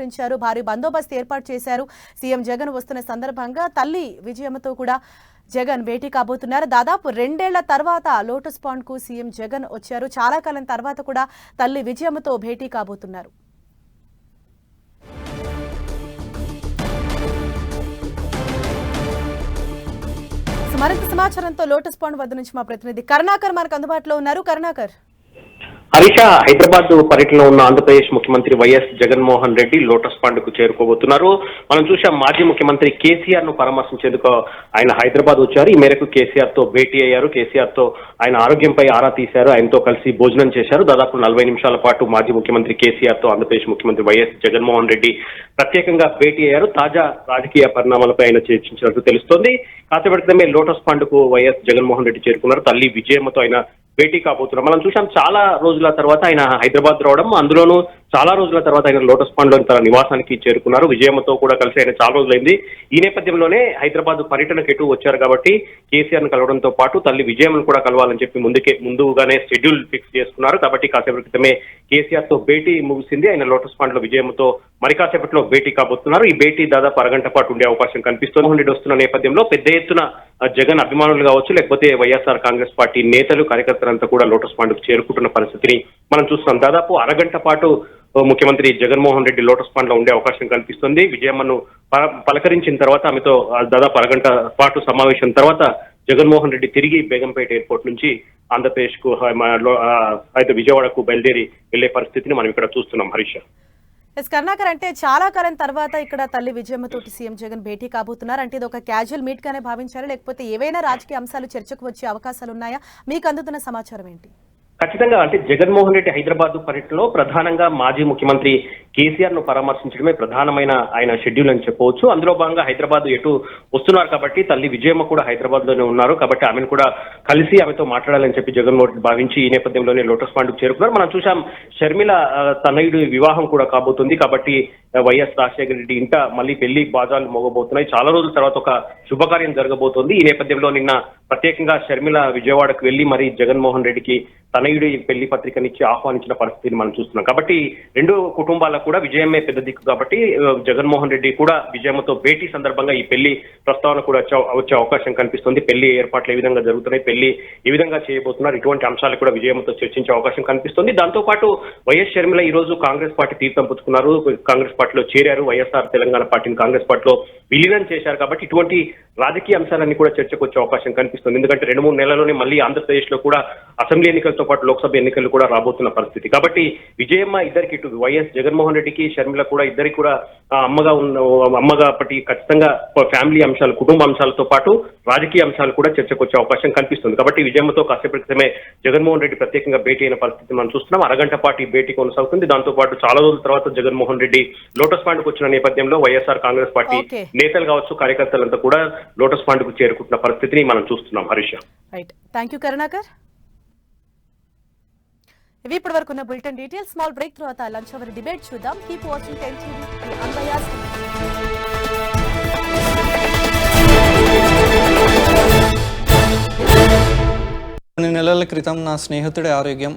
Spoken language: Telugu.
వ్యవహరించారు భారీ బందోబస్తు ఏర్పాటు చేశారు. సీఎం జగన్ వస్తున్న సందర్భంగా తల్లి విజయమ్మతో కూడా జగన్ భేటీ కాబోతున్నారు. దాదాపు రెండేళ్ళ తర్వాత లోటస్ పాండ్కు సీఎం జగన్ వచ్చారు. చాలా కాలం తర్వాత కూడా తల్లి విజయమ్మతో భేటీ కాబోతున్నారు. మరింత సమాచారంతో లోటస్ పాండ్ వద్ద నుంచి మా ప్రతినిధి కరుణాకర్ మనకు అందుబాటులో ఉన్నారు. కరుణాకర్. హరీష హైదరాబాద్ పర్యటనలో ఉన్న ఆంధ్రప్రదేశ్ ముఖ్యమంత్రి వైఎస్ జగన్మోహన్ రెడ్డి లోటస్ పాండ్కు చేరుకోబోతున్నారు. మనం చూసాం మాజీ ముఖ్యమంత్రి కేసీఆర్ను పరామర్శించేందుకు ఆయన హైదరాబాద్ వచ్చారు. ఈ మేరకు కేసీఆర్తో భేటీ అయ్యారు. కేసీఆర్తో ఆయన ఆరోగ్యంపై ఆరా తీశారు. ఆయనతో కలిసి భోజనం చేశారు. దాదాపు నలభై నిమిషాల పాటు మాజీ ముఖ్యమంత్రి కేసీఆర్తో ఆంధ్రప్రదేశ్ ముఖ్యమంత్రి వైఎస్ జగన్మోహన్ రెడ్డి ప్రత్యేకంగా భేటీ అయ్యారు. తాజా రాజకీయ పరిణామాలపై ఆయన చర్చించినట్టు తెలుస్తోంది. కాసేపటి క్రితమే లోటస్ పాండ్కు వైఎస్ జగన్మోహన్ రెడ్డి చేరుకున్నారు. తల్లి విజయమ్మతో ఆయన భేటీ కాబోతున్నారు. మనం చూసాం చాలా రోజుల తర్వాత ఆయన హైదరాబాద్ రావడం అందులోనూ చాలా రోజుల తర్వాత ఆయన లోటస్ పాండ్లోని తన నివాసానికి చేరుకున్నారు. విజయమ్మతో కూడా కలిసి ఆయన చాలా రోజులైంది. ఈ నేపథ్యంలోనే హైదరాబాద్ పర్యటనకు ఎటు వచ్చారు కాబట్టి కేసీఆర్ను కలవడంతో పాటు తల్లి విజయమ్మను కూడా కలవాలని చెప్పి ముందుకే ముందుగానే షెడ్యూల్ ఫిక్స్ చేసుకున్నారు. కాబట్టి కాసేపటి క్రితమే కేసీఆర్తో భేటీ ముగిసింది. ఆయన లోటస్ పాండ్లో విజయమ్మతో మరి కాసేపట్లో భేటీ కాబోతున్నారు. ఈ భేటీ దాదాపు అరగంట పాటు ఉండే అవకాశం కనిపిస్తోంది. రెడ్డి వస్తున్న నేపథ్యంలో పెద్ద ఎత్తున జగన్ అభిమానులు కావచ్చు లేకపోతే వైఎస్ఆర్ కాంగ్రెస్ పార్టీ నేతలు కార్యకర్తలంతా కూడా లోటస్ పాండ్కు చేరుకుంటున్న పరిస్థితిని మనం చూస్తున్నాం. దాదాపు అరగంట పాటు ముఖ్యమంత్రి జగన్మోహన్ రెడ్డి లోటస్ పాండ్లో ఉండే అవకాశం కనిపిస్తుంది విజయమ్మను పలకరించిన తర్వాత ఆమెతో దాదాపు అరగంట పాటు సమావేశం తర్వాత జగన్మోహన్ రెడ్డి తిరిగి బేగంపేట ఎయిర్పోర్ట్ నుంచి ఆంధ్రప్రదేశ్కు అయితే విజయవాడకు బయలుదేరి వెళ్ళే పరిస్థితిని మనం ఇక్కడ చూస్తున్నాం. హరీష్ ఎస్ కరుణాకర్ అంటే చాలా కాలం తర్వాత ఇక్కడ తల్లి విజయమ్మతోటి సీఎం జగన్ భేటీ కాబోతున్నారు. అంటే ఇది ఒక క్యాజువల్ మీట్ గానే భావించారు? లేకపోతే ఏవైనా రాజకీయ అంశాలు చర్చకు వచ్చే అవకాశాలు ఉన్నాయా? మీకు అందుతున్న సమాచారం ఏంటి? ఖచ్చితంగా అంటే జగన్మోహన్ రెడ్డి హైదరాబాద్ పర్యటనలో ప్రధానంగా మాజీ ముఖ్యమంత్రి కేసీఆర్ను పరామర్శించడమే ప్రధానమైన ఆయన షెడ్యూల్ అని చెప్పవచ్చు. అందులో భాగంగా హైదరాబాద్ ఎటు వస్తున్నారు కాబట్టి తల్లి విజయమ్మ కూడా హైదరాబాద్లోనే ఉన్నారు. కాబట్టి ఆమెను కూడా కలిసి ఆమెతో మాట్లాడాలని చెప్పి జగన్మోహన్ రెడ్డి భావించి ఈ నేపథ్యంలోనే లోటస్ పాండ్కు చేరుకున్నారు. మనం చూసాం షర్మిల తనయుడి తనయుడు వివాహం కూడా కాబోతుంది. కాబట్టి వైఎస్ రాజశేఖర రెడ్డి ఇంట మళ్ళీ పెళ్ళి బాజాలు మోగబోతున్నాయి. చాలా రోజుల తర్వాత ఒక శుభకార్యం జరగబోతోంది. ఈ నేపథ్యంలో నిన్న ప్రత్యేకంగా షర్మిల విజయవాడకు వెళ్ళి మరి జగన్మోహన్ రెడ్డికి తనయుడి పెళ్ళి పత్రికనిచ్చి ఆహ్వానించిన పరిస్థితిని మనం చూస్తున్నాం. కాబట్టి రెండు కుటుంబాల కూడా విజయమే పెద్ద దిక్కు కాబట్టి జగన్మోహన్ రెడ్డి కూడా విజయమ్మతో భేటీ సందర్భంగా ఈ పెళ్ళి ప్రస్తావన కూడా వచ్చే వచ్చే అవకాశం కనిపిస్తుంది. పెళ్ళి ఏర్పాట్లు ఏ విధంగా జరుగుతున్నాయి పెళ్ళి ఏ విధంగా చేయబోతున్నారు ఇటువంటి అంశాలు కూడా విజయమ్మతో చర్చించే అవకాశం కనిపిస్తుంది. దాంతో పాటు వైఎస్ షర్మిల ఈ రోజు కాంగ్రెస్ పార్టీ తీర్థం పుచ్చుకున్నారు కాంగ్రెస్ పార్టీలో చేరారు. వైఎస్ఆర్ తెలంగాణ పార్టీని కాంగ్రెస్ పార్టీలో విలీనం చేశారు కాబట్టి ఇటువంటి రాజకీయ అంశాలన్నీ కూడా చర్చకు వచ్చే అవకాశం కనిపిస్తుంది. ఎందుకంటే రెండు మూడు నెలల్లోనే మళ్ళీ ఆంధ్రప్రదేశ్లో కూడా అసెంబ్లీ ఎన్నికలతో పాటు లోక్సభ ఎన్నికలు కూడా రాబోతున్న పరిస్థితి. కాబట్టి విజయమ్మ ఇద్దరికి ఇటు వైఎస్ జగన్మోహన్ రెడ్డికి షర్మిల కూడా ఇద్దరికి కూడా అమ్మగా ఉన్న అమ్మగా పట్టి ఖచ్చితంగా ఫ్యామిలీ అంశాలు కుటుంబ అంశాలతో పాటు రాజకీయ అంశాలు కూడా చర్చకు వచ్చే అవకాశం కనిపిస్తుంది. కాబట్టి విజయమ్మతో కాసేపటి క్రితమే జగన్మోహన్ రెడ్డి ప్రత్యేకంగా భేటీ అయిన పరిస్థితి మనం చూస్తున్నాం. అరగంట పాటు ఈ భేటీ కొనసాగుతుంది. దాంతో పాటు చాలా రోజుల తర్వాత జగన్మోహన్ రెడ్డి లోటస్ పాండ్కు వచ్చిన నేపథ్యంలో వైఎస్ఆర్ కాంగ్రెస్ పార్టీ. నేతలు కావచ్చు కార్యకర్తలంతా కూడా లోటస్ పాండ్కు చేరుకుంటున్న పరిస్థితిని మనం చూస్తున్నాం. Harish right. Thank you Karunakar. ఇవి ఇప్పటి వరకు ఉన్న బులెటిన్ డీటెయిల్స్. స్మాల్ బ్రేక్ తర్వాత లంచ్ అవర్ డిబేట్ చూద్దాం. కీప్ వాచింగ్ టెన్ కొన్ని నెలల క్రితం నా స్నేహితుడి ఆరోగ్యం